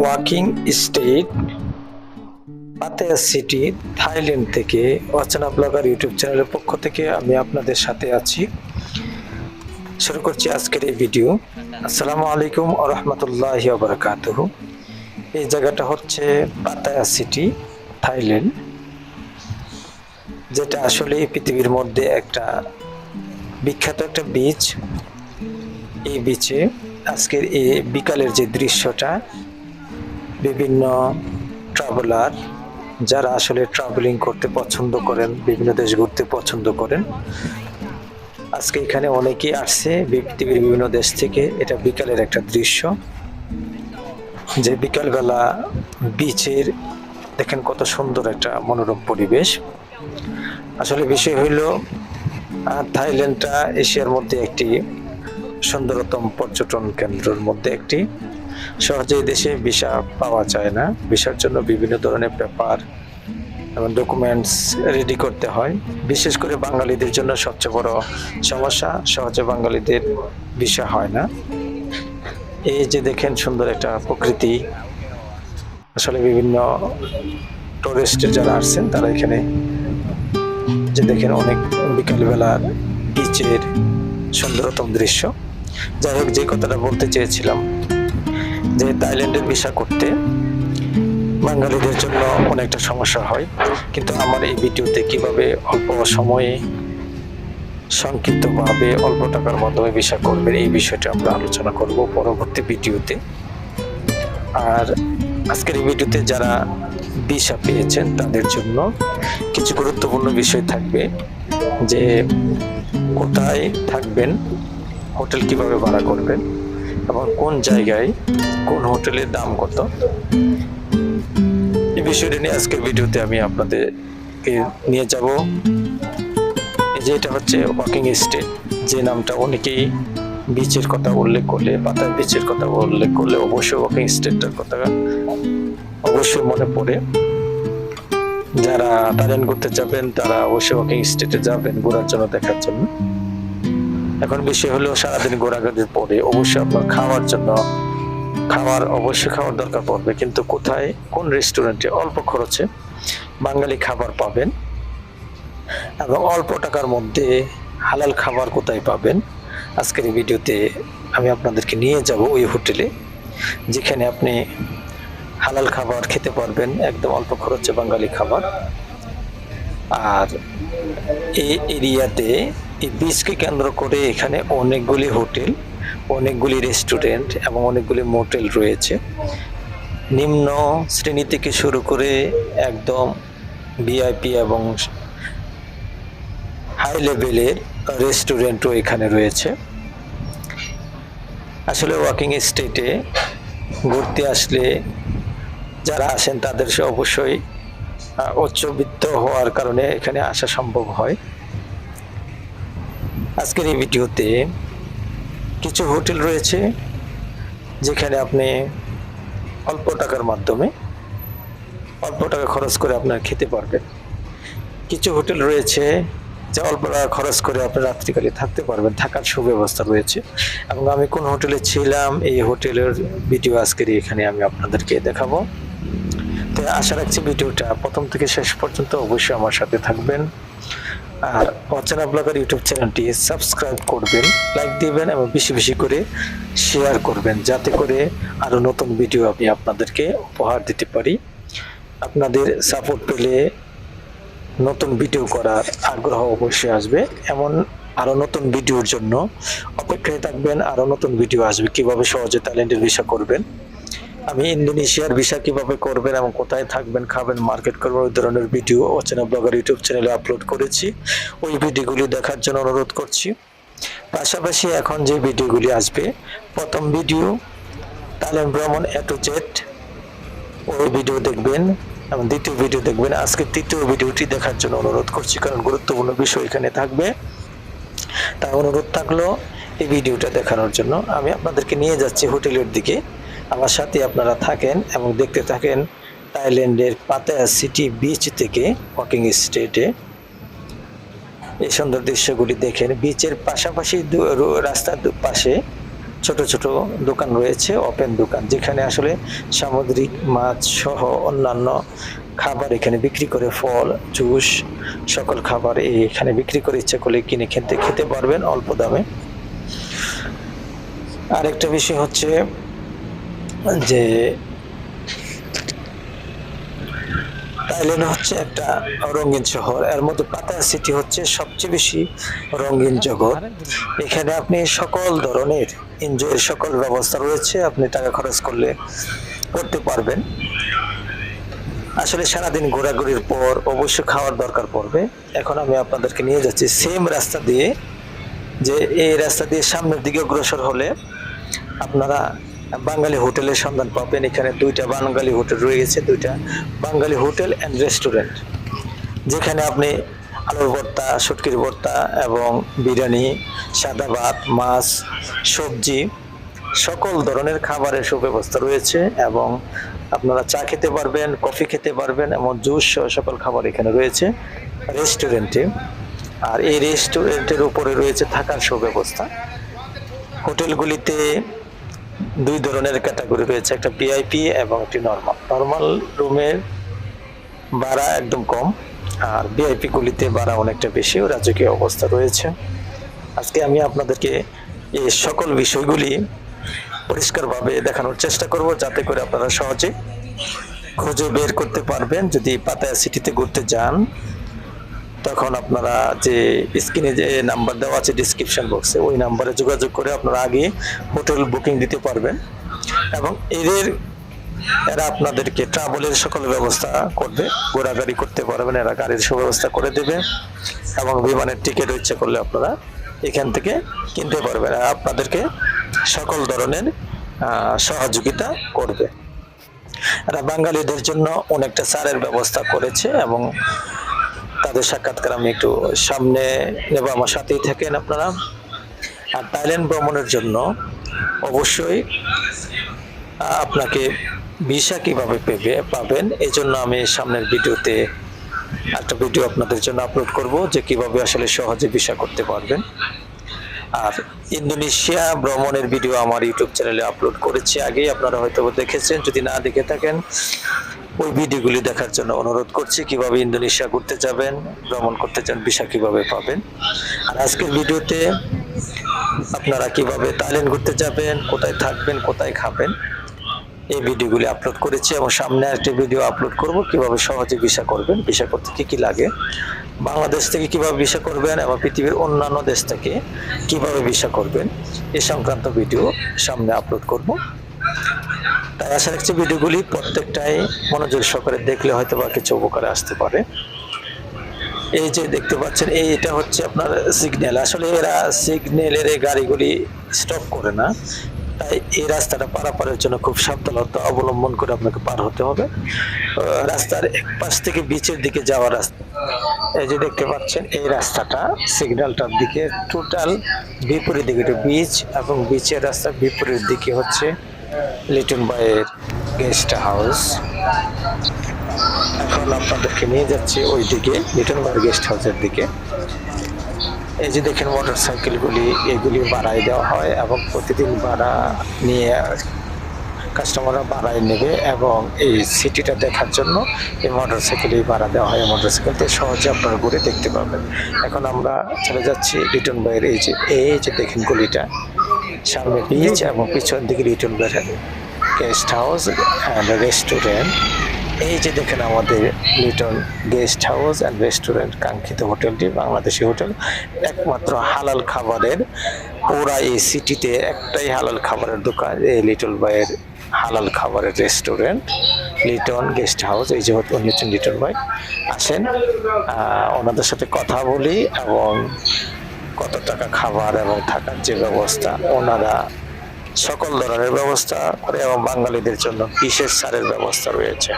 Walking street Pattaya city, Thailand থেকে অচেনা blogger YouTube চ্যানেলের পক্ষ থেকে আমি আপনাদের সাথে আছি। শুরু করছি আজকের এই ভিডিও। আসসালামু আলাইকুম রহমতুল্লাহ বারকাতুহ। এই জায়গাটা হচ্ছে পাতায়া সিটি, থাইল্যান্ড, যেটা আসলে পৃথিবীর মধ্যে একটা বিখ্যাত একটা বিচ এই বিচে আজকের এই বিকালের যে দৃশ্যটা, বিভিন্ন ট্রাভেলার যারা আসলে ট্রাভেলিং করতে পছন্দ করেন, বিভিন্ন দেশ ঘুরতে পছন্দ করেন, আজকে এখানে অনেকেই আসছে, পৃথিবীর বিভিন্ন দেশ থেকে। এটা বিকালের একটা দৃশ্য। যে বিকালবেলা বিচের দেখেন কত সুন্দর একটা মনোরম পরিবেশ। আসলে বিষয় হইল থাইল্যান্ডটা এশিয়ার মধ্যে একটি সুন্দরতম পর্যটন কেন্দ্রের মধ্যে একটি। সহজেই দেশে ভিসা পাওয়া যায় না। ভিসার জন্য বিভিন্ন ধরনের পেপার এবং ডকুমেন্টস রেডি করতে হয়। বিশেষ করে বাঙালিদের জন্য সবচেয়ে বড় সমস্যা, সহজে বাঙালিদের ভিসা হয় না। এই যে দেখেন সুন্দর একটা প্রকৃতি। আসলে বিভিন্ন টুরিস্টের যারা আসছেন, তারা এখানে যে দেখেন অনেক বিকালবেলার বিচের সুন্দরতম দৃশ্য। যাই হোক, যে কথাটা বলতে চেয়েছিলাম, যে থাইল্যান্ডের ভিসা করতে বাঙালিদের জন্য অনেকটা সমস্যা হয়, কিন্তু আমার এই ভিডিওতে কীভাবে অল্প সময়ে সংক্ষিপ্তভাবে অল্প টাকার মাধ্যমে ভিসা করবেন, এই বিষয়টা আমরা আলোচনা করব পরবর্তী ভিডিওতে। আর আজকের এই ভিডিওতে যারা ভিসা পেয়েছেন, তাদের জন্য কিছু গুরুত্বপূর্ণ বিষয় থাকবে, যে কোথায় থাকবেন হোটেল কীভাবে ভাড়া করবেন এবং কোন জায়গায় কোন হোটেলের দাম কত? এই বিষয়টা নিয়ে আজকের ভিডিওতে আমি আপনাদেরকে নিয়ে যাব। যে এটা হচ্ছে ওয়াকিং স্টেট যে নামটা অনেকেই বিচের কথা উল্লেখ করলে, পাতার বিচের কথা উল্লেখ করলে অবশ্যই ওয়াকিং স্টেটটার কথা অবশ্যই মনে পড়ে। যারা থাইল্যান্ড করতে যাবেন, তারা অবশ্যই ওয়াকিং স্টেটে যাবেন ঘোরার জন্য দেখার জন্য। এখন বিষয় হলো সারাদিন ঘোরাঘুরির পরে অবশ্যই আপনার খাওয়ার জন্য খাওয়ার অবশ্যই খাওয়ার দরকার পড়বে। কিন্তু কোথায়, কোন রেস্টুরেন্টে অল্প খরচে বাঙালি খাবার পাবেন এবং অল্প টাকার মধ্যে হালাল খাবার কোথায় পাবেন? আজকের এই ভিডিওতে আমি আপনাদেরকে নিয়ে যাব ওই হোটেলে, যেখানে আপনি হালাল খাবার খেতে পারবেন, একদম অল্প খরচে বাঙালি খাবার। আর এই এরিয়াতে এই বীজকে কেন্দ্র করে এখানে অনেকগুলি হোটেল, অনেকগুলি রেস্টুরেন্ট এবং অনেকগুলি মোটেল রয়েছে। নিম্ন শ্রেণি থেকে শুরু করে একদম ভিআইপি এবং হাই লেভেলের রেস্টুরেন্টও এখানে রয়েছে। আসলে ওয়াকিং স্টেটে ঘুরতে আসলে যারা আসেন তাদের অবশ্যই উচ্চবিত্ত হওয়ার কারণে এখানে আসা সম্ভব হয়। আজকের এই ভিডিওতে কিছু হোটেল রয়েছে যেখানে আপনি অল্প টাকার মাধ্যমে অল্প টাকা খরচ করে আপনার খেতে পারবেন। কিছু হোটেল রয়েছে যে অল্প টাকা খরচ করে আপনি রাত্রিকালে থাকতে পারবেন, থাকার সুব্যবস্থা রয়েছে। এবং আমি কোন হোটেলে ছিলাম, এই হোটেলের ভিডিও আজকের এখানে আমি আপনাদেরকে দেখাবো। তো আশা রাখছি ভিডিওটা প্রথম থেকে শেষ পর্যন্ত অবশ্যই আমার সাথে থাকবেন। আর অচেনা ব্লগার ইউটিউব চ্যানেলটি সাবস্ক্রাইব করবেন, লাইক দিবেন এবং বেশি বেশি করে শেয়ার করবেন, যাতে করে আরও নতুন ভিডিও আমি আপনাদেরকে উপহার দিতে পারি। আপনাদের সাপোর্ট পেলে নতুন ভিডিও করার আগ্রহ অবশ্যই আসবে। এমন আরও নতুন ভিডিওর জন্য অপেক্ষায় থাকবেন আরও নতুন ভিডিও আসবে। কীভাবে সহজে ট্যালেন্টের ভিসা করবেন? আমি ইন্দোনেশিয়ার ভিসা কীভাবে করবেন এবং কোথায় থাকবেন, খাবেন মার্কেট করবেন, ওই ধরনের ভিডিও অচেনা ব্লগার ইউটিউব চ্যানেলে আপলোড করেছি। ওই ভিডিওগুলি দেখার জন্য অনুরোধ করছি। পাশাপাশি এখন যে ভিডিওগুলি আসবে, প্রথম ভিডিও তালেম ভ্রমণ এ টু জেড ওই ভিডিও দেখবেন এবং দ্বিতীয় ভিডিও দেখবেন। আজকে তৃতীয় ভিডিওটি দেখার জন্য অনুরোধ করছি, কারণ গুরুত্বপূর্ণ বিষয় এখানে থাকবে। তাই অনুরোধ থাকল, এই ভিডিওটা দেখানোর জন্য। আমি আপনাদেরকে নিয়ে যাচ্ছি হোটেলের দিকে। আমার সাথে আপনারা থাকেন এবং দেখতে থাকেন থাইল্যান্ডের পাতায়া সিটি বিচ থেকে ওয়াকিং স্ট্রিটে এই সুন্দর দৃশ্যগুলি দেখেন। বিচের পাশাপাশি রাস্তার পাশে ছোট ছোট দোকান রয়েছে ওপেন দোকান, যেখানে আসলে সামুদ্রিক মাছ সহ অন্যান্য খাবার এখানে বিক্রি করে, ফল, জুস, সকল খাবার এখানে বিক্রি করে ইচ্ছা করলে কিনে খেতে খেতে পারবেন অল্প দামে। আরেকটা বিষয় হচ্ছে যে থাইল্যান্ড হচ্ছে একটা রঙিন শহর। এর মধ্যে পাতায়া সিটি হচ্ছে সবচেয়ে বেশি রঙিন জগৎ। এখানে আপনি সকল ধরনের এনজয়ের সকল ব্যবস্থা রয়েছে। আপনি টাকা খরচ করলে করতে পারবেন। আসলে সারাদিন ঘোরাঘুরির পর অবশ্যই খাওয়ার দরকার পড়বে। এখন আমি আপনাদেরকে নিয়ে যাচ্ছি সেম রাস্তা দিয়ে, যে এই রাস্তা দিয়ে সামনের দিকে অগ্রসর হলে আপনারা বাঙালি হোটেলের সন্ধান পাবেন। এখানে দুইটা বাঙালি হোটেল রয়েছে দুইটা বাঙালি হোটেল অ্যান্ড রেস্টুরেন্ট যেখানে আপনি আলুর ভর্তা, শুটকির ভর্তা এবং বিরিয়ানি, সাদা ভাত, মাছ, সবজি, সকল ধরনের খাবারের সুব্যবস্থা রয়েছে এবং আপনারা চা খেতে পারবেন, কফি খেতে পারবেন এবং জুস সকল খাবার এখানে রয়েছে রেস্টুরেন্টে আর এই রেস্টুরেন্টের উপরে রয়েছে থাকার সুব্যবস্থা। হোটেলগুলিতে দুই ধরনের ক্যাটাগরি রয়েছে, একটা ভিআইপি এবং একটি নর্মাল নর্মাল রুমের ভাড়া একদম কম, আর ভিআইপি গুলিতে ভাড়া অনেকটা বেশি, ও রাজকীয় অবস্থা রয়েছে। আজকে আমি আপনাদেরকে এই সকল বিষয়গুলি পরিষ্কারভাবে দেখানোর চেষ্টা করব, যাতে করে আপনারা সহজে খুঁজে বের করতে পারবেন। যদি পাতায়া সিটিতে ঘুরতে যান তখন আপনারা যে স্ক্রিনে যে নাম্বার দেওয়া আছে ডিসক্রিপশন বক্সে ওই নাম্বারে যোগাযোগ করে আপনারা আগে হোটেল বুকিং দিতে পারবেন। এবং এদের, এরা আপনাদেরকে ট্রাভেলের সকল ব্যবস্থা করবে, ঘোরাঘুরি করতে পারবেন, এরা গাড়ির সুব্যবস্থা করে দেবে এবং বিমানের টিকিট ইচ্ছে করলে আপনারা এখান থেকে কিনতে পারবেন। আর আপনাদেরকে সকল ধরনের সহযোগিতা করবে। এরা বাঙালিদের জন্য অনেকটা ছাড়ের ব্যবস্থা করেছে এবং তাদের সাক্ষাৎকার আমি একটু সামনে নেব, আমার সাথেই থাকেন আপনারা। আর থাইল্যান্ড ভ্রমণের জন্য অবশ্যই আপনাকে ভিসা কীভাবে পেবে, পাবেন এই জন্য আমি সামনের ভিডিওতে একটা ভিডিও আপনাদের জন্য আপলোড করব, যে কীভাবে আসলে সহজে ভিসা করতে পারবেন। আর ইন্দোনেশিয়া ভ্রমণের ভিডিও আমার ইউটিউব চ্যানেলে আপলোড করেছি, আগেই আপনারা হয়তো দেখেছেন, যদি না দেখে থাকেন ওই ভিডিওগুলি দেখার জন্য অনুরোধ করছি, কীভাবে ইন্দোনেশিয়া ঘুরতে যাবেন, ভ্রমণ করতে চান, ভিসা কীভাবে পাবেন। আর আজকের ভিডিওতে আপনারা কীভাবে থাইল্যান্ড ঘুরতে যাবেন, কোথায় থাকবেন, কোথায় খাবেন, এই ভিডিওগুলি আপলোড করেছি এবং সামনে একটি ভিডিও আপলোড করব, কীভাবে সহজে ভিসা করবেন, ভিসা করতে কী কী লাগে, বাংলাদেশ থেকে কীভাবে ভিসা করবেন এবং পৃথিবীর অন্যান্য দেশ থেকে কীভাবে ভিসা করবেন, এ সংক্রান্ত ভিডিও সামনে আপলোড করব। তাই আশা রাখছি ভিডিওগুলি প্রত্যেকটাই মনোযোগ সহকারে দেখলে হয়তো বা কিছু উপকারে আসতে পারে। এই যে দেখতে পাচ্ছেন এই এটা হচ্ছে আপনার সিগন্যাল আসলে এরা সিগন্যালের গাড়িগুলি স্টপ করে না। তাই এই রাস্তাটা পারাপারের জন্য খুব সাবধানতা অবলম্বন করে আপনাকে পার হতে হবে। রাস্তার এক পাশ থেকে বিচের দিকে যাওয়ার রাস্তা। এই যে দেখতে পাচ্ছেন, এই রাস্তাটা সিগন্যালটার দিকে টোটাল বিপরীত দিকে বিচ এবং বিচের রাস্তা বিপরীত দিকে হচ্ছে লিটন বাইয়ের গেস্ট হাউস। এখন আপনাদেরকে নিয়ে যাচ্ছি ওই দিকে লিটন বাইয়ের গেস্ট হাউসের দিকে। এই যে দেখেন মোটর সাইকেলগুলি এগুলি ভাড়ায় দেওয়া হয় এবং প্রতিদিন ভাড়া নিয়ে কাস্টমাররা ভাড়ায় নেবে এবং এই সিটিটা দেখার জন্য এই মোটর সাইকেলই ভাড়া দেওয়া হয়। মোটর সাইকেলতে সহজে আপনারা ঘুরে দেখতে পাবেন এখন আমরা চলে যাচ্ছি রিটন বাইয়ের এই যে এই যে দেখেন গলিটা। সামনে বিচ এবং পিছন দিকে রিটন বাইয়ের গেস্ট হাউস অ্যান্ড রেস্টুরেন্ট এই যে দেখেন আমাদের Liton guest house and restaurant কাঙ্ক্ষিত হোটেলটি বাংলাদেশি হোটেল। একমাত্র হালাল খাবারের পুরা এই সিটিতে একটাই হালাল খাবারের দোকান, এই লিটল বাইয়ের হালাল খাবারের রেস্টুরেন্ট লিটন গেস্ট হাউস এই যে উনি হচ্ছেন লিটন ভাই আসেন ওনাদের সাথে কথা বলি এবং কত টাকা খাবার এবং থাকার যে ব্যবস্থা ওনারা সকল ধরনের ব্যবস্থা করে এবং বাঙালিদের জন্য বিশেষ সারের ব্যবস্থা রয়েছে.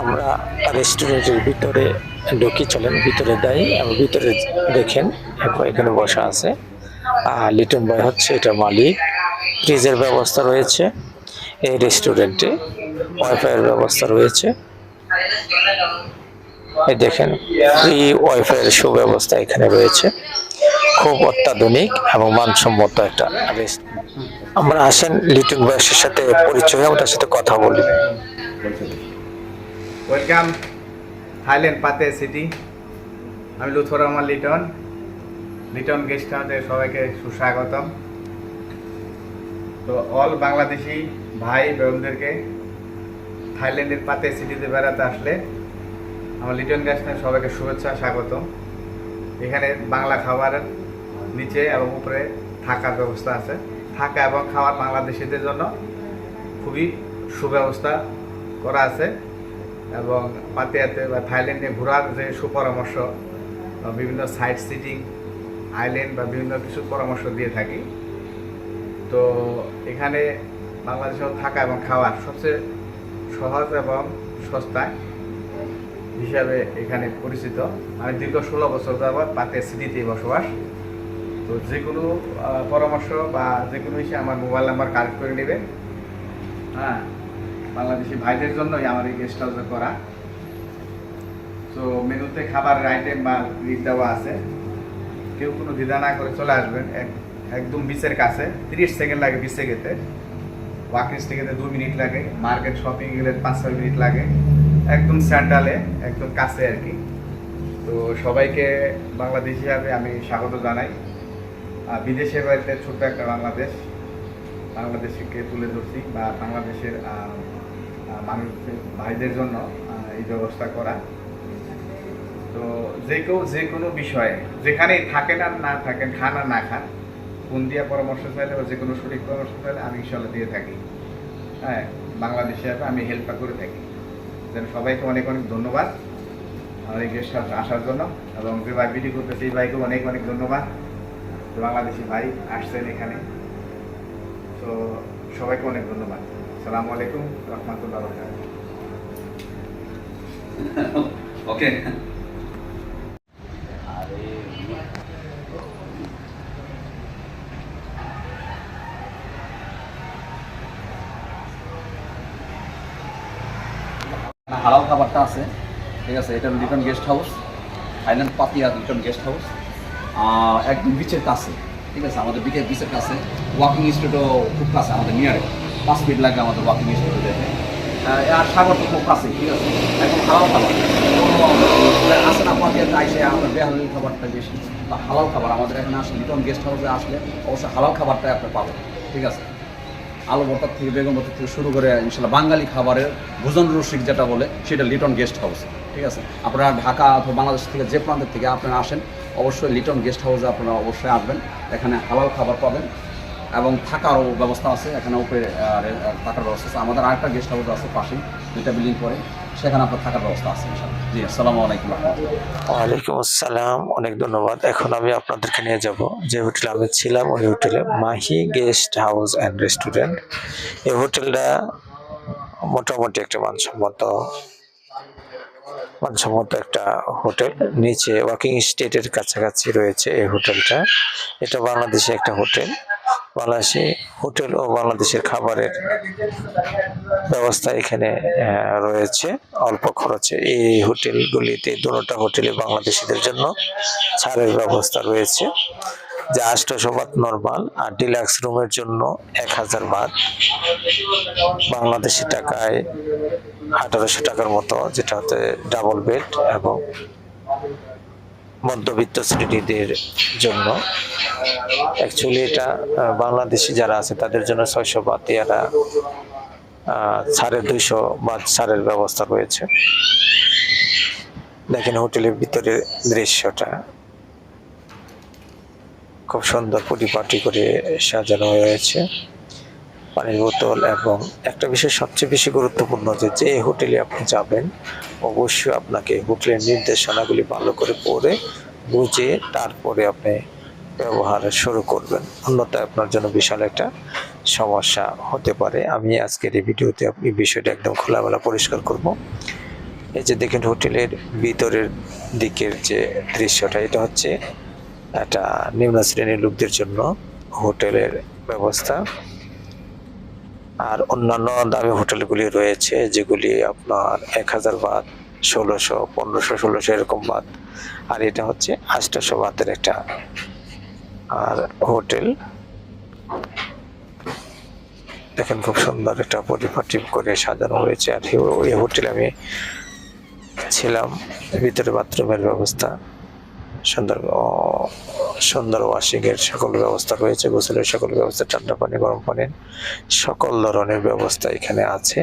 আমরা রেস্টুরেন্টের ভিতরে ঢুকি চলেন ভিতরে দেয় এবং ভিতরে দেখেন এখানে বসা আছে। আর লিটন বয় হচ্ছে এটা মালিক। ফ্রিজের ব্যবস্থা রয়েছে। এই রেস্টুরেন্টে ওয়াইফাইয়ের ব্যবস্থা রয়েছে। এই দেখেন ফ্রি ওয়াইফাইয়ের সুব্যবস্থা এখানে রয়েছে। খুব অত্যাধুনিক এবং মানসম্মত একটা আমরা আসেন লিটন বয়সের সাথে পরিচয় হয়ে ওটার সাথে কথা বলি। ওয়েলকাম থাইল্যান্ড পাতে সিটি আমি লুথুর রহমান লিটন। লিটন গেস্ট হাউসে সবাইকে সুস্বাগতম। তো অল বাংলাদেশি ভাই বোনদেরকে থাইল্যান্ডের পাতে সিটিতে বেড়াতে আসলে আমার লিটন হাউস সবাইকে শুভেচ্ছা, স্বাগতম। এখানে বাংলা খাবারের নিচে এবং উপরে থাকার ব্যবস্থা আছে। থাকা এবং খাওয়ার বাংলাদেশিদের জন্য খুবই সুব্যবস্থা করা আছে এবং পাতিয়াতে বা থাইল্যান্ডে ঘোরার যে সুপরামর্শ বিভিন্ন সাইট সিটিং আইল্যান্ড বা বিভিন্ন কিছু পরামর্শ দিয়ে থাকি। তো এখানে বাংলাদেশেও থাকা এবং খাওয়ার সবচেয়ে সহজ এবং সস্তায় হিসাবে এখানে পরিচিত। আমি দীর্ঘ ষোলো বছর যাবৎ পাতে সিটিতে বসবাস। তো যে কোনো পরামর্শ বা যে কোনো বিষয়ে আমার মোবাইল নাম্বার কালেক্ট করে নেবেন হ্যাঁ বাংলাদেশি ভাইদের জন্যই আমার এই গেস্ট হাউসে করা। তো মেনুতে খাবারের আইটেম বা লিস্ট দেওয়া আছে। কেউ কোনো দ্বিধা না করে চলে আসবেন। এক- একদম বিচের কাছে। তিরিশ সেকেন্ড লাগে বিচে গেতে। ওয়াকিং থেকে দু মিনিট লাগে, মার্কেট শপিং গেলে পাঁচ, ছয় মিনিট লাগে। একদম সেন্ট্রালে একদম কাছে আর কি। তো সবাইকে বাংলাদেশ হিসাবে আমি স্বাগত জানাই। বিদেশে বাড়িতে ছোট্ট একটা বাংলাদেশ, বাংলাদেশকে তুলে ধরছি বা বাংলাদেশের মানুষ ভাইদের জন্য এই ব্যবস্থা করা। তো যে কেউ, যে কোনো বিষয়ে, যেখানেই থাকেন আর না থাকেন, খান আর না খান ফোন দিয়ে পরামর্শ চাইলে বা যে কোনো সঠিক পরামর্শ চাইলে আমি ইনশাল্লাহ দিয়ে থাকি। হ্যাঁ বাংলাদেশে আমি হেল্পটা করে থাকি। যেন সবাইকে অনেক অনেক ধন্যবাদ। এই গেস্ট হাউসে আসার জন্য এবং যে ভাই ভিডিও করতে সেই ভাইকে অনেক অনেক ধন্যবাদ। বাংলাদেশি ভাই আসছেন এখানে। তো সবাইকে অনেক ধন্যবাদ। সালামু আলাইকুম, রহমতুল্লাহ ওকে হালাল খাবারটা আছে ঠিক আছে, এটা লিটন গেস্ট হাউস আইল্যান্ড পাতিয়া লিটন গেস্ট হাউস একদম বিচের কাছে, ঠিক আছে, আমাদের বিচের বিচের কাছে ওয়াকিং স্ট্রিটও খুব কাছে, আমাদের নিয়ারে পাঁচ মিনিট লাগে আমাদের ওয়াকিং স্ট্রিটে যেতে আর সাগর তো খুব কাছে, ঠিক আছে একদম হালাল খাবার। কোনো আসে না পাতিয়াতে আইসে আমরা বেহালি খাবারটা বেশি, বা হালাল খাবার, আমাদের এখানে আসলে লিটন গেস্ট হাউসে আসলে অবশ্যই হালাল খাবারটাই আপনি পাবেন, ঠিক আছে। আলু ভর্তার থেকে বেগুন ভর্তার থেকে শুরু করে ইনশাল্লাহ বাঙালি খাবারের ভোজন রসিক যেটা বলে, সেটা লিটন গেস্ট হাউস ঠিক আছে? আপনারা ঢাকা অথবা বাংলাদেশ থেকে যে প্রান্তের থেকে আপনারা আসেন, অবশ্যই লিটন গেস্ট হাউসে আপনারা অবশ্যই আসবেন। এখানে হালাল খাবার পাবেন এবং থাকারও ব্যবস্থা আছে। এখানে উপরে থাকার ব্যবস্থা আছে। আমাদের আরেকটা গেস্ট হাউস আছে পাশেই যেটা বিল্ডিং পরে। সেখানে আপনার থাকার ব্যবস্থা আছে জি, আসসালামু আলাইকুম ওয়ালাইকুম আসসালাম, অনেক ধন্যবাদ। এখন আমি আপনাদেরকে নিয়ে যাব যে হোটেলে আমি ছিলাম, ওই হোটেলে Mahi guest house and restaurant. এই হোটেলটা মোটামুটি একটা মানসম্মত মানসম্মত একটা হোটেল। নিচে ওয়াকিং স্টেটের কাছাকাছি রয়েছে এই হোটেলটা। এটা বাংলাদেশে একটা হোটেল। বাংলাদেশি হোটেল ও বাংলাদেশের খাবারের ব্যবস্থা এখানে রয়েছে। অল্প খরচে এই হোটেলগুলিতে, দুটা হোটেলে বাংলাদেশিদের জন্য ছাড়ের ব্যবস্থা রয়েছে, যা বাদ নর্মাল আর ডিলাক্স রুমের জন্য এক হাজার বাদ। বাংলাদেশি টাকায় আঠারোশো টাকার মতো যেটা হচ্ছে ডাবল বেড এবং মধ্যবিত্ত শ্রেণীদের জন্য। অ্যাকচুয়ালি এটা বাংলাদেশি যারা আছে তাদের জন্য ছয়শো বাদ এরা সাড়ে দুইশো বা ছাড়ের ব্যবস্থা রয়েছে। দেখেন হোটেলের ভিতরে দৃশ্যটা। খুব সুন্দর পরিপাটি করে সাজানো হয়েছে পানির বোতল এবং একটা বিষয় সবচেয়ে বেশি গুরুত্বপূর্ণ যে যে হোটেলে আপনি যাবেন অবশ্যই আপনাকে হোটেলের নির্দেশনাগুলি ভালো করে পড়ে, বুঝে তারপরে আপনি ব্যবহার শুরু করবেন। অন্যথায় আপনার জন্য বিশাল একটা সমস্যা হতে পারে। আমি আজকের এই ভিডিওতে আপনি বিষয়টা একদম খোলামেলা পরিষ্কার করব। এই যে দেখেন হোটেলের ভিতরের দিকের যে দৃশ্যটা, এটা হচ্ছে একটা নিম্ন শ্রেণির লোকদের জন্য হোটেলের ব্যবস্থা। আর অন্যান্য দামি হোটেলগুলি রয়েছে, যেগুলি আপনার এক হাজার বাদ, ষোলোশো, পনেরোশো, ষোলোশো এরকম বাদ। আর এটা হচ্ছে আষ্টশো বাতের একটা, আর হোটেল। দেখেন খুব সুন্দর একটা পরিপাটি করে সাজানো হয়েছে। আর ওই হোটেলে আমি ছিলাম, ভিতরে বাথরুমের ব্যবস্থা। সুন্দর সুন্দর ওয়াশিং এর সকল ব্যবস্থা রয়েছে, গোসলের সকল ব্যবস্থা, ঠান্ডা পানি, গরম পানির সকল ধরনের ব্যবস্থা এখানে আছে।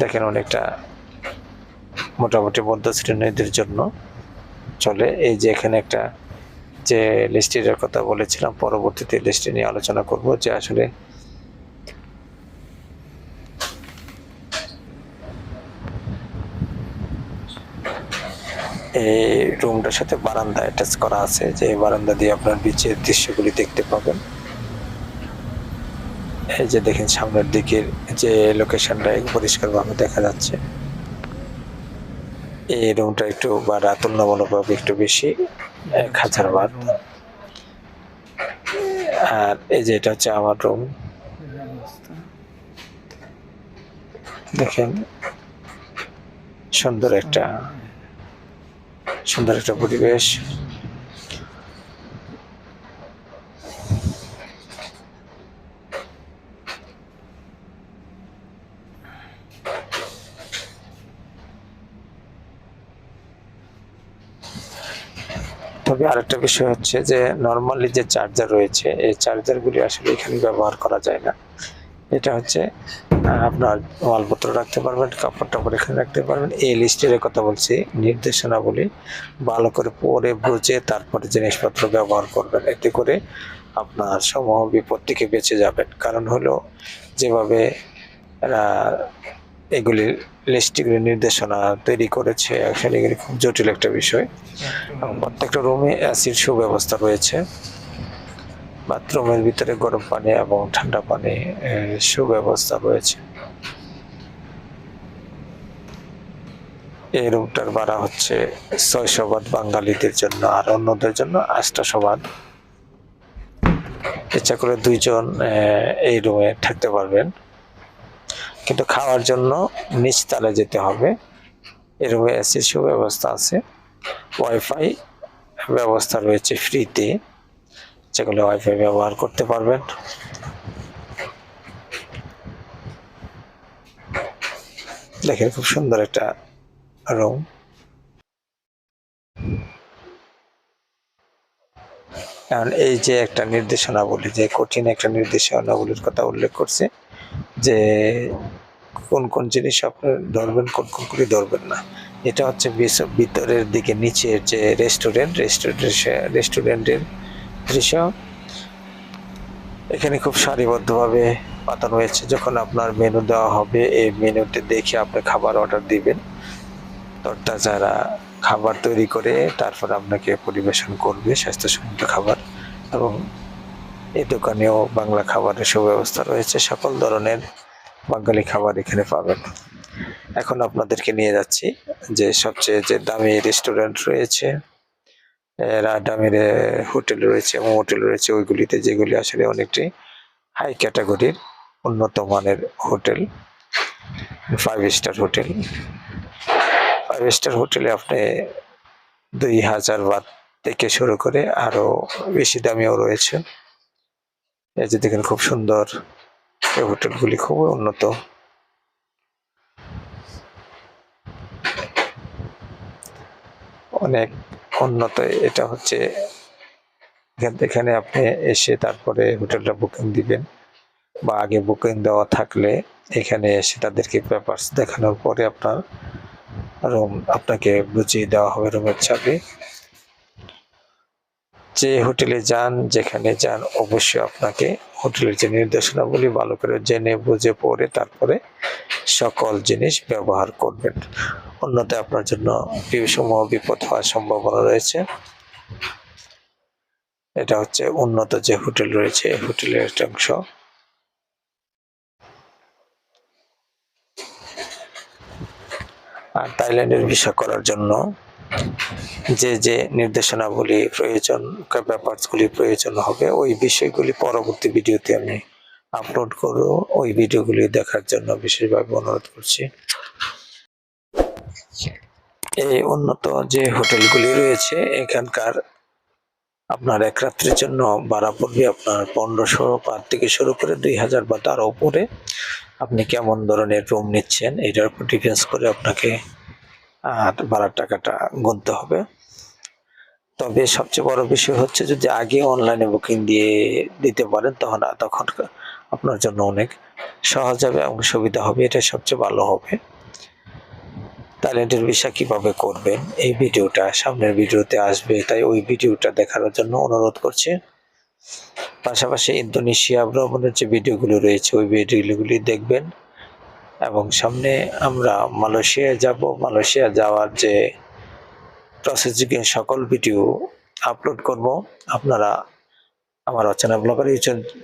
দেখেন অনেকটা মোটামুটি মধ্য শ্রেণীদের জন্য চলে। এই যে এখানে একটা যে লিস্টের কথা বলেছিলাম, পরবর্তীতে লিস্টে নিয়ে আলোচনা করব যে আসলে এই রুমটার সাথে বারান্দা অ্যাটাচ করা আছে যে বারান্দা দিয়ে আপনার বিচের দৃশ্যগুলি দেখতে পাবেন। এই যে দেখেন সামনের দিকের যে লোকেশনটা পরিষ্কারভাবে দেখা যাচ্ছে। এই রুমটা একটু ভাড়া তুলনামূলকভাবে একটু বেশি এক হাজার বার আর এই যে এটা হচ্ছে আমার রুম। দেখেন সুন্দর একটা সুন্দর একটা পরিবেশ। তবে আরেকটা বিষয় হচ্ছে যে নর্মালি যে চার্জার রয়েছে, এই চার্জারগুলি আসলে এখানে ব্যবহার করা যায় না। এটা হচ্ছে আপনার মালপত্র রাখতে পারবেন, কাপড় টাপড় এখানে রাখতে পারবেন। এই লিস্টের কথা বলছি, নির্দেশনাবলী ভালো করে পরে বুঝে তারপরে জিনিসপত্র ব্যবহার করবেন। এতে করে আপনার সমূহ বিপদ থেকে বেঁচে যাবেন। কারণ হলো, যেভাবে এগুলি লিস্টগুলি নির্দেশনা তৈরি করেছে আসলে এগুলি খুব জটিল একটা বিষয়। প্রত্যেকটা রুমে অ্যাসিড সুব্যবস্থা রয়েছে। বাথরুমের ভিতরে গরম পানি এবং ঠান্ডা পানি সুব্যবস্থা রয়েছে। এই রুমটার ভাড়া হচ্ছে ছয়শো বাদ বাঙালিদের জন্য আর অন্যদের জন্য আটশো বাদ ইচ্ছা করে দুইজন এই রুমে থাকতে পারবেন। কিন্তু খাওয়ার জন্য নিচতলায় যেতে হবে। এই রুমে এসি সুব্যবস্থা আছে। ওয়াইফাই ব্যবস্থা রয়েছে ফ্রিতে। যেগুলো ওয়াইফাই ব্যবহার করতে পারবেন। দেখেন খুব সুন্দর একটা রুম কারণ এই যে একটা নির্দেশনাবলী, যে কঠিন একটা নির্দেশনাবলীর কথা উল্লেখ করছে, যে কোন কোন জিনিস আপনি ধরবেন, কোন কোন গুলি ধরবেন না। এটা হচ্ছে ভিতরের দিকে নিচের যে রেস্টুরেন্ট রেস্টুরেন্ট রেস্টুরেন্টের দৃশ্য। এখানে খুব সারিবদ্ধভাবে পাতানো হয়েছে। যখন আপনার মেনু দেওয়া হবে, এই মেনুতে দেখে আপনি খাবার অর্ডার দিবেন। তরটা যারা খাবার তৈরি করে তারপর আপনাকে পরিবেশন করবে, স্বাস্থ্যসম্মত খাবার এবং এই দোকানেও বাংলা খাবারের সুব্যবস্থা রয়েছে। সকল ধরনের বাঙালি খাবার এখানে পাবেন। এখন আপনাদেরকে নিয়ে যাচ্ছি যে সবচেয়ে যে দামি রেস্টুরেন্ট রয়েছে এরা দামের হোটেল রয়েছে হোটেল রয়েছে ওইগুলিতে, যেগুলি আসলে অনেকটি হাই ক্যাটাগরির উন্নত মানের hotel. Five star hotel. Five star হোটেলে আপনি দুই হাজার বাদ থেকে শুরু করে আরও বেশি দামিও রয়েছে। এই যে দেখেন খুব সুন্দর এই হোটেলগুলি খুবই উন্নত। অনেক উন্নত এটা হচ্ছে, এখানে আপনি এসে তারপরে হোটেলটা বুকিং দিবেন বা আগে বুকিং দেওয়া থাকলে এখানে এসে তাদেরকে পেপারস দেখানোর পরে আপনার রুম আপনাকে বুঝিয়ে দেওয়া হবে রুমের চাবি। যে হোটেলে যান, যেখানে যান, অবশ্যই আপনাকে হোটেলের যে নির্দেশনাগুলি ভালো করে জেনে, বুঝে, পড়ে, তারপরে সকল জিনিস ব্যবহার করবেন। অন্যথায় আপনার জন্য সমূহ বিপদ হওয়ার সম্ভাবনা রয়েছে। এটা হচ্ছে উন্নত যে হোটেল রয়েছে হোটেলের একটা অংশ। আর থাইল্যান্ডের ভিসা করার জন্য যে যে নির্দেশনাগুলি প্রয়োজন, ব্যাপারগুলি প্রয়োজন হবে, ওই বিষয়গুলি পরবর্তী ভিডিওতে আমি আপলোড করব। ওই ভিডিওগুলি দেখার জন্য বিশেষভাবে অনুরোধ করছি। এই উন্নত যে হোটেলগুলি রয়েছে, এখানকার আপনার এক রাত্রির জন্য ভাড়া পড়বে আপনার পনেরোশো, পার থেকে শুরু করে দুই হাজার বা তার ওপরে আপনি কেমন ধরনের রুম নিচ্ছেন, এটার উপর ডিফেন্স করে আপনাকে আর ভাড়ার টাকাটা গুনতে হবে। তবে সবচেয়ে বড় বিষয় হচ্ছে যদি আগে অনলাইনে বুকিং দিয়ে দিতে পারেন, তখন তখন আপনার জন্য অনেক সহজ হবে এবং সুবিধা হবে। এটা সবচেয়ে ভালো হবে। ট্যালেন্টের ভিসা কীভাবে করবেন? এই ভিডিওটা সামনের ভিডিওতে আসবে, তাই ওই ভিডিওটা দেখার জন্য অনুরোধ করছি। পাশাপাশি ইন্দোনেশিয়া ভ্রমণের যে ভিডিওগুলো রয়েছে, ওই ভিডিওগুলি দেখবেন। এবং সামনে আমরা মালয়েশিয়া যাব। মালয়েশিয়া যাওয়ার যে প্রসেসিং সকল ভিডিও আপলোড করব। আপনারা আমার অচেনা ব্লগার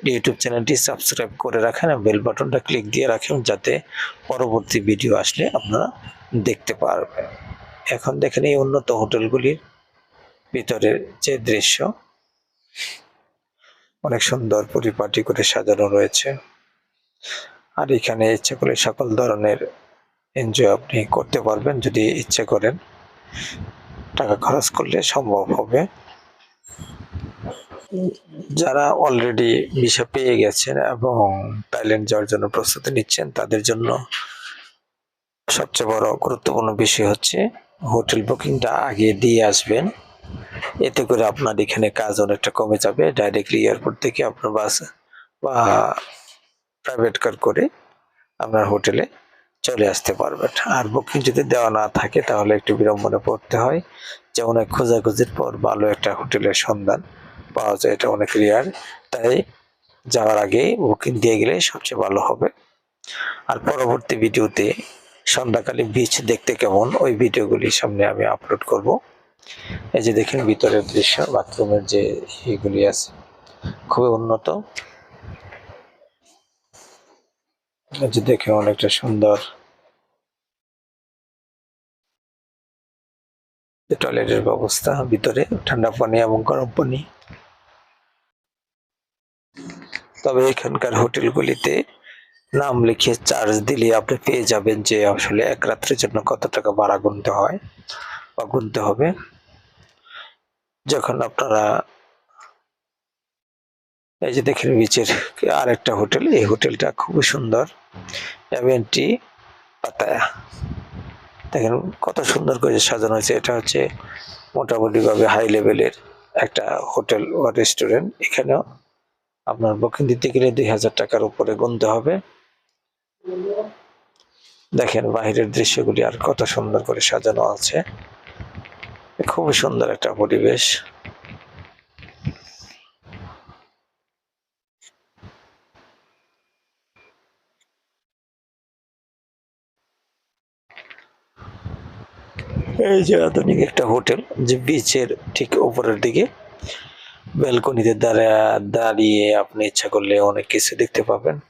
ইউটিউব চ্যানেলটি সাবস্ক্রাইব করে রাখেন বেল বাটনটা ক্লিক দিয়ে রাখেন যাতে পরবর্তী ভিডিও আসলে আপনারা দেখতে পারবেন। এখন দেখেন এই উন্নত হোটেলগুলির ভিতরের যে দৃশ্য। অনেক সুন্দর পরিপাটি করে সাজানো রয়েছে। আর এখানে ইচ্ছে করলে সকল ধরনের এনজয় আপনি করতে পারবেন যদি ইচ্ছে করেন। টাকা খরচ করলে সম্ভব হবে। যারা অলরেডি ভিসা পেয়ে গেছেন এবং থাইল্যান্ড যাওয়ার জন্য প্রস্তুতি নিচ্ছেন, তাদের জন্য সবচেয়ে বড় গুরুত্বপূর্ণ বিষয় হচ্ছে হোটেল বুকিংটা আগে দিয়ে আসবেন। এতে করে আপনার এখানে কাজ অনেকটা কমে যাবে। ডাইরেক্টলি এয়ারপোর্ট থেকে আপনার বাস বা প্রাইভেট কার করে আপনার হোটেলে চলে আসতে পারবেন আর বুকিং যদি দেওয়া না থাকে, তাহলে একটু বিড়ম্বনে পড়তে হয়। যেমন অনেক খোঁজাখুঁজির পর ভালো একটা হোটেলের সন্ধান পাওয়া যায়, এটা অনেক রেয়ার তাই যাওয়ার আগে বুকিং দিয়ে গেলে সবচেয়ে ভালো হবে। আর পরবর্তী ভিডিওতে সন্ধ্যাকালীন বিচ দেখতে কেমন, ওই ভিডিওগুলি সামনে আমি আপলোড করব। এই যে দেখেন ভিতরের দৃশ্য বাথরুমের যে ইগুলি আছে, খুবই উন্নত। যে দেখে অনেকটা সুন্দর। টয়লেটের ব্যবস্থা, ভিতরে ঠান্ডা পানি এবং গরম পানি। তবে এখানকার হোটেলগুলিতে নাম লিখে চার্জ দিলে আপনি পেয়ে যাবেন যে আসলে এক রাত্রের জন্য কত টাকা ভাড়া গুনতে হয় বা গুনতে হবে। যখন আপনারা এই যে দেখেন বিচের আরেকটা হোটেল, এই হোটেলটা খুবই সুন্দর। এভেন্টি পাতায়া। দেখেন কত সুন্দর করে সাজানো হয়েছে। এটা হচ্ছে মোটামুটি ভাবে হাই লেভেলের একটা হোটেল বা রেস্টুরেন্ট এখানেও আপনার বুকিং দিতে গেলে দুই হাজার টাকার উপরে গুনতে হবে। দেখেন বাহিরের দৃশ্যগুলি আর কত সুন্দর করে সাজানো আছে। খুবই সুন্দর একটা পরিবেশ। এই যে আধুনিক একটা হোটেল, যে বিচের ঠিক উপরের দিকে। ব্যালকনিতে দাঁড়া, দাঁড়িয়ে আপনি ইচ্ছা করলে অনেক কিছু দেখতে পাবেন।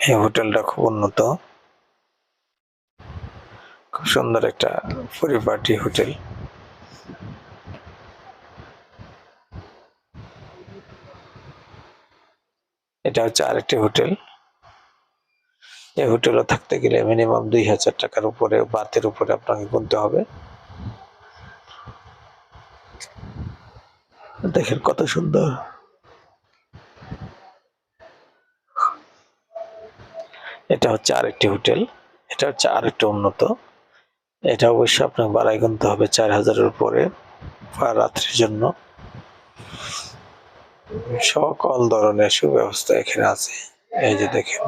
এই হোটেলটা খুব উন্নত। খুব সুন্দর একটা পরিপাটি হোটেল। এটা হচ্ছে আরেকটি হোটেল। এই হোটেলে থাকতে গেলে মিনিমাম দুই হাজার টাকার উপরে, বাতের উপরে আপনাকে গুনতে হবে। দেখেন কত সুন্দর। এটা হচ্ছে আরেকটি হোটেল এটা হচ্ছে আর আরেকটা উন্নত। এটা অবশ্যই আপনাকে বাড়াই গুনতে হবে চার হাজারের উপরে রাত্রির জন্য। সকল ধরনের সুব্যবস্থা এখানে আছে। এই যে দেখেন।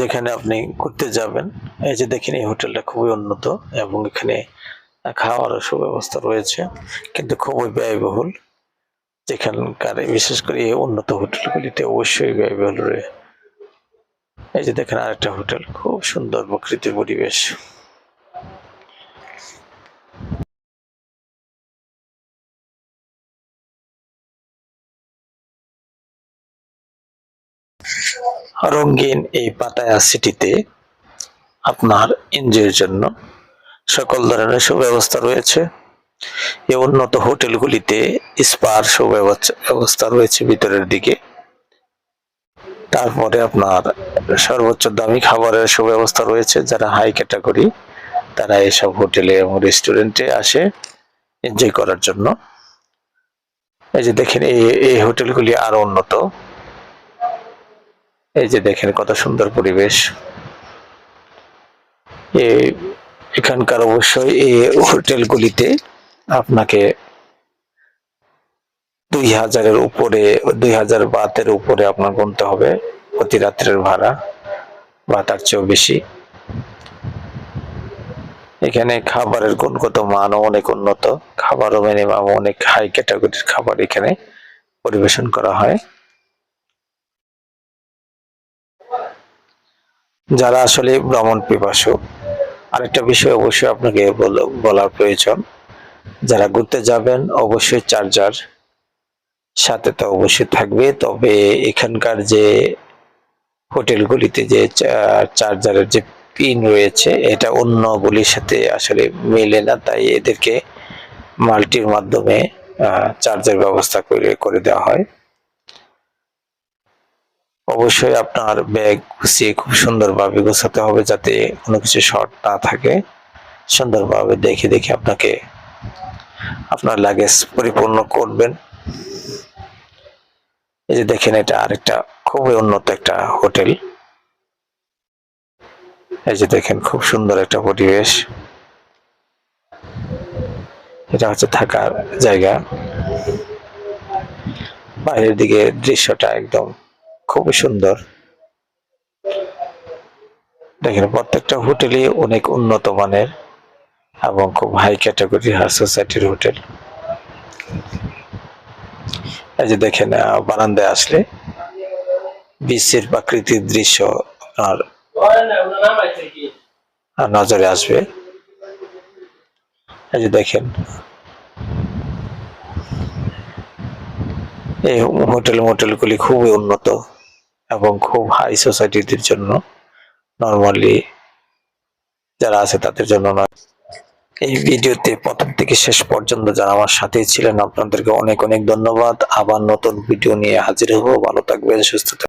যেখানে আপনি ঘুরতে যাবেন, এই যে দেখেন এই হোটেলটা খুবই উন্নত এবং এখানে খাওয়ার সুব্যবস্থা রয়েছে, কিন্তু খুবই ব্যয়বহুল। যেখানকার বিশেষ করে এই উন্নত হোটেলগুলিতে অবশ্যই ব্যয়বহুল রয়ে এই যে দেখেন আরেকটা হোটেল, খুব সুন্দর প্রকৃতির পরিবেশ। রঙিন এই পাতায়া সিটিতে আপনার এনজয়ের জন্য সকল ধরনের সুব্যবস্থা রয়েছে। এই উন্নত হোটেলগুলিতে স্পার সুব্যবস্থা ব্যবস্থা রয়েছে ভিতরের দিকে। তারপরে আপনার সর্বোচ্চ দামি খাবারের সুব্যবস্থা রয়েছে যারা হাই ক্যাটাগরি তারা এসব হোটেলে এবং রেস্টুরেন্টে আসে এনজয় করার জন্য। এই যে দেখেন এই হোটেলগুলি আরও উন্নত। এই যে দেখেন কত সুন্দর পরিবেশ। এখানকার অবশ্যই এই হোটেলগুলিতে আপনাকে দুই হাজারের উপরে, দুই হাজার বাতের উপরে আপনার গুনতে হবে প্রতি রাত্রের ভাড়া বা তার চেয়েও বেশি। এখানে খাবারের গুণগত মানও অনেক উন্নত, খাবারও মিনিমাম অনেক হাই ক্যাটাগরির খাবার এখানে পরিবেশন করা হয়। যারা আসলে ভ্রমণ পিপাসু, আরেকটা বিষয় অবশ্যই আপনাকে বল- বলার প্রয়োজন। যারা ঘুরতে যাবেন, অবশ্যই চার্জার সাথে তো অবশ্যই থাকবে। তবে এখানকার যে হোটেলগুলিতে যে চার্জারের যে পিন রয়েছে, এটা অন্যগুলির সাথে আসলে মেলে না। তাই এদেরকে মাল্টির মাধ্যমে চার্জের ব্যবস্থা করে করে দেওয়া হয়। অবশ্যই আপনার ব্যাগ গুছিয়ে খুব সুন্দরভাবে গোছাতে হবে যাতে কোনো কিছু শর্ট না থাকে। সুন্দরভাবে দেখে দেখে আপনাকে আপনার লাগেজ পরিপূর্ণ করবেন। এই যে দেখেন, এটা আরেকটা খুবই উন্নত একটা হোটেল। এই যে দেখেন, খুব সুন্দর একটা পরিবেশ। এটা হচ্ছে থাকার জায়গা। বাইরের দিকে দৃশ্যটা একদম খুবই সুন্দর। দেখেন, প্রত্যেকটা হোটেলই অনেক উন্নত মানের এবং খুব হাই ক্যাটাগরি হাই সোসাইটির হোটেল। এই যে দেখেন বারান্দায় আসলে বিশ্বের প্রাকৃতিক দৃশ্য আপনার নজরে আসবে। এই যে দেখেন, এই হোটেল মোটেলগুলি খুবই উন্নত। এবং খুব হাই সোসাইটিদের জন্য নর্মালি যারা আছে তাদের জন্য নয়। এই ভিডিওতে প্রথম থেকে শেষ পর্যন্ত যারা আমার সাথে ছিলেন, আপনাদেরকে অনেক অনেক ধন্যবাদ। আবার নতুন ভিডিও নিয়ে হাজির হব। ভালো থাকবেন, সুস্থ থাকবেন।